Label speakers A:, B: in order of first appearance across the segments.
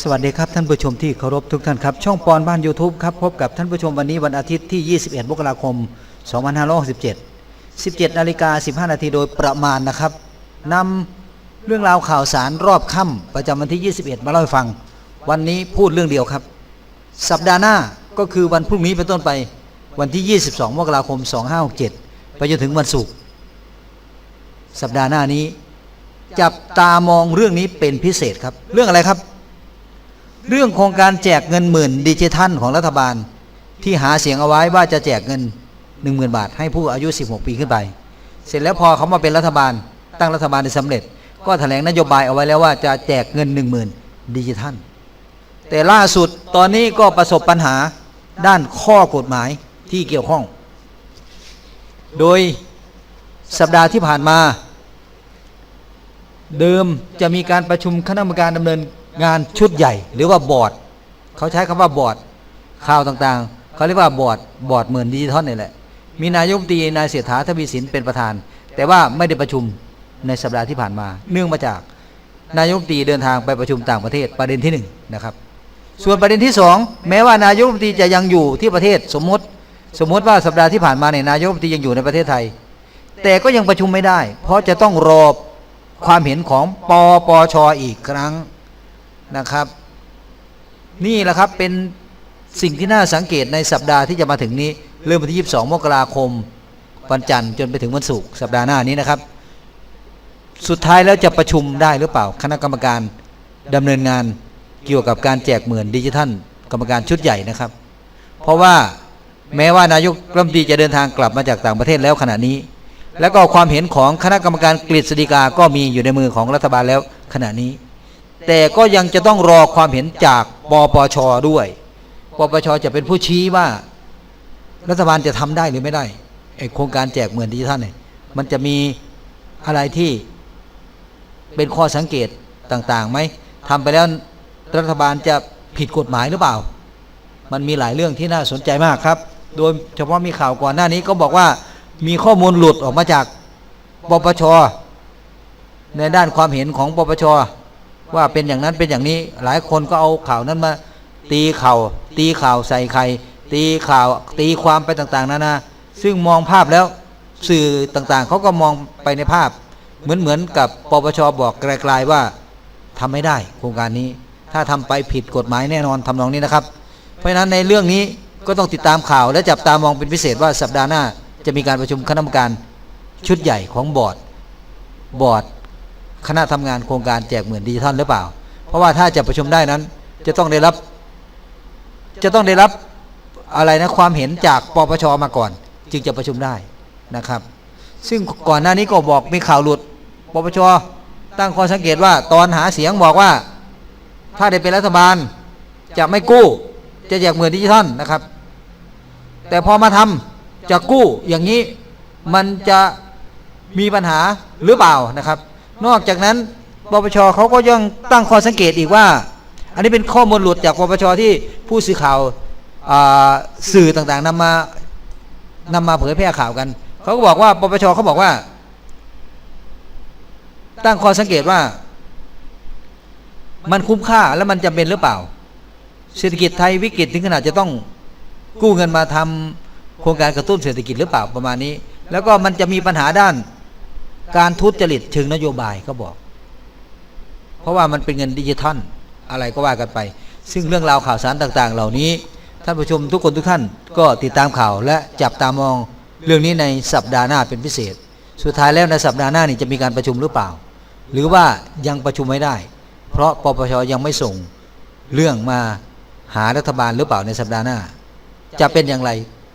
A: สวัสดีครับท่านผู้ชมที่เคารพทุกท่านครับ ช่องปอนบ้าน YouTube ครับ พบกับท่านผู้ชมวันนี้วันอาทิตย์ที่ 21 มกราคม 2567 17นาฬิกา15 นาทีโดยประมาณนะครับนำเรื่องราวข่าวสารรอบค่ำประจำวันที่ 21 มาเล่าให้ฟัง วันนี้พูดเรื่องเดียวครับ สัปดาห์หน้าก็คือวันพรุ่งนี้เป็นต้นไปวันที่ 22 มกราคม 2567 ไปจนถึงวันศุกร์สัปดาห์หน้านี้ จับตามองเรื่องนี้เป็นพิเศษครับ เรื่องอะไรครับ เรื่องโครงการแจกเงินหมื่นดิจิทัลของรัฐบาล ที่หาเสียงเอาไว้ว่าจะแจกเงิน 10,000 บาท ให้ผู้อายุ 16 ปีขึ้นไป เสร็จแล้วพอเขามาเป็นรัฐบาล ตั้งรัฐบาลได้สำเร็จ ก็แถลงนโยบายเอาไว้แล้วว่าจะแจกเงิน 10,000 ดิจิทัล แต่ล่าสุดตอนนี้ก็ประสบปัญหาด้านข้อกฎหมายที่เกี่ยวข้อง โดยสัปดาห์ที่ผ่านมา เดิมจะมีการประชุมคณะกรรมการดำเนิน งานชุดใหญ่ หรือว่าบอร์ดเขาใช้คำว่าบอร์ดข่าวต่างๆเขาเรียกว่าบอร์ดบอร์ดหมื่นดิจิทัลนี่แหละ มีนายกรัฐมนตรีนายเสียฐาทวีสินเป็นประธาน แต่ว่าไม่ได้ประชุมในสัปดาห์ที่ผ่านมา เนื่องมาจาก นายกรัฐมนตรีเดินทางไปประชุมต่างประเทศประเด็นที่หนึ่งนะครับส่วนประเด็นที่สองแม้ว่านายกรัฐมนตรีจะยังอยู่ที่ประเทศสมมติ สมมติว่าสัปดาห์ที่ผ่านมาเนี่ยนายกรัฐมนตรียังอยู่ในประเทศไทย แต่ก็ยังประชุมไม่ได้ เพราะจะต้องรอความเห็นของปปชออีกครั้ง นะครับ นี่แหละครับเป็นสิ่งที่น่าสังเกตในสัปดาห์ที่จะมาถึงนี้ เริ่มวันที่ 22 มกราคม วันจันทร์จนไปถึงวันศุกร์สัปดาห์หน้านี้นะครับ สุดท้ายแล้วจะประชุมได้หรือเปล่า คณะกรรมการดำเนินงานเกี่ยวกับการแจกหมื่นดิจิทัลกรรมการชุดใหญ่นะครับ เพราะว่าแม้ว่านายกรัฐมนตรีจะเดินทางกลับมาจากต่างประเทศแล้วขณะนี้ แล้วก็ความเห็นของคณะกรรมการกฤษฎีกาก็มีอยู่ในมือของรัฐบาลแล้วขณะนี้ แต่ก็ยังจะต้องรอความเห็นจากปปชด้วยปปชจะเป็นผู้ชี้ว่า รัฐบาลจะทำได้หรือไม่ได้ไอโครงการแจกหมื่นดิจิทัลเนี่ยมันจะมีอะไรที่เป็นข้อสังเกตต่างๆไหมทำไปแล้วรัฐบาลจะผิดกฎหมายหรือเปล่า มันมีหลายเรื่องที่น่าสนใจมากครับ โดยเฉพาะมีข่าวก่อนหน้านี้ก็บอกว่ามีข้อมูลหลุดออกมาจากปปชในด้านความเห็นของปปช ว่าเป็นอย่างนั้นเป็นอย่างนี้หลายคนก็เอาข่าวนั้นมา ตีข่าวตีข่าวใส่ไข่ตีข่าวตีความไปต่างๆนานาซึ่งมองภาพแล้วสื่อต่างๆเขาก็มองไปในภาพ เหมือนเหมือนกับปปชบอกไกลๆว่าทำไม่ได้โครงการนี้ ถ้าทำไปผิดกฎหมายแน่นอนทำนองนี้นะครับ เพราะฉะนั้นในเรื่องนี้ก็ต้องติดตามข่าวและจับตามองเป็นพิเศษว่าสัปดาห์หน้า จะมีการประชุมคณะกรรมการชุดใหญ่ของบอร์ดบอร์ด คณะทำงานโครงการแจกหมื่นดิจิทัลหรือเปล่า เพราะว่าถ้าจะประชุมได้นั้น จะต้องได้รับ จะต้องได้รับอะไรนะความเห็นจากปปชมาก่อน จึงจะประชุมได้นะครับ ซึ่งก่อนหน้านี้ก็บอกมีข่าวหลุดปปชตั้งข้อสังเกตว่าตอนหาเสียงบอกว่า ถ้าได้เป็นรัฐบาล จะไม่กู้ จะแจกหมื่นดิจิทัลนะครับ แต่พอมาทำจะกู้อย่างนี้มันจะมีปัญหาหรือเปล่านะครับ นอกจากนั้นปปชเขาก็ยังตั้งข้อสังเกตอีกว่า อันนี้เป็นข้อมูลหลุดจากปปชที่ผู้สื่อข่าวาสื่อต่างๆนำมานำมาเผยแพร่ข่าวกันเขาก็บอกว่าปปชเขาบอกว่า ตั้งข้อสังเกตว่า มันคุ้มค่าแล้วมันจำเป็นหรือเปล่า เศรษฐกิจไทยวิกฤตถึงขนาดจะต้องกู้เงินมาทำโครงการกระตุ้นเศรษฐกิจหรือเปล่าประมาณนี้ แล้วก็มันจะมีปัญหาด้าน การทุจริตเชิงนโยบายเขาบอก เพราะว่ามันเป็นเงินดิจิทัลอะไรก็ว่ากันไป ซึ่งเรื่องราวข่าวสารต่าง ๆ เหล่านี้ท่านผู้ชมทุกคนทุกท่านก็ติดตามข่าวและจับตามองเรื่องนี้ในสัปดาห์หน้าเป็นพิเศษ สุดท้ายแล้วในสัปดาห์หน้านี่จะมีการประชุมหรือเปล่า หรือว่ายังประชุมไม่ได้ เพราะปปชยังไม่ส่งเรื่องมาหารัฐบาลหรือเปล่าในสัปดาห์หน้า จะเป็นอย่างไร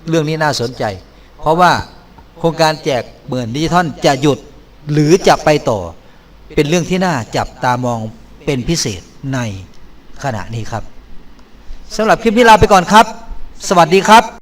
A: เรื่องนี้น่าสนใจ เพราะว่าโครงการแจกเหมือนดิจิทัลจะหยุด หรือจะไปต่อเป็นเรื่องที่น่าจับตามองเป็นพิเศษในขณะนี้ครับสำหรับคลิปนี้ลาไปก่อนครับ สวัสดีครับ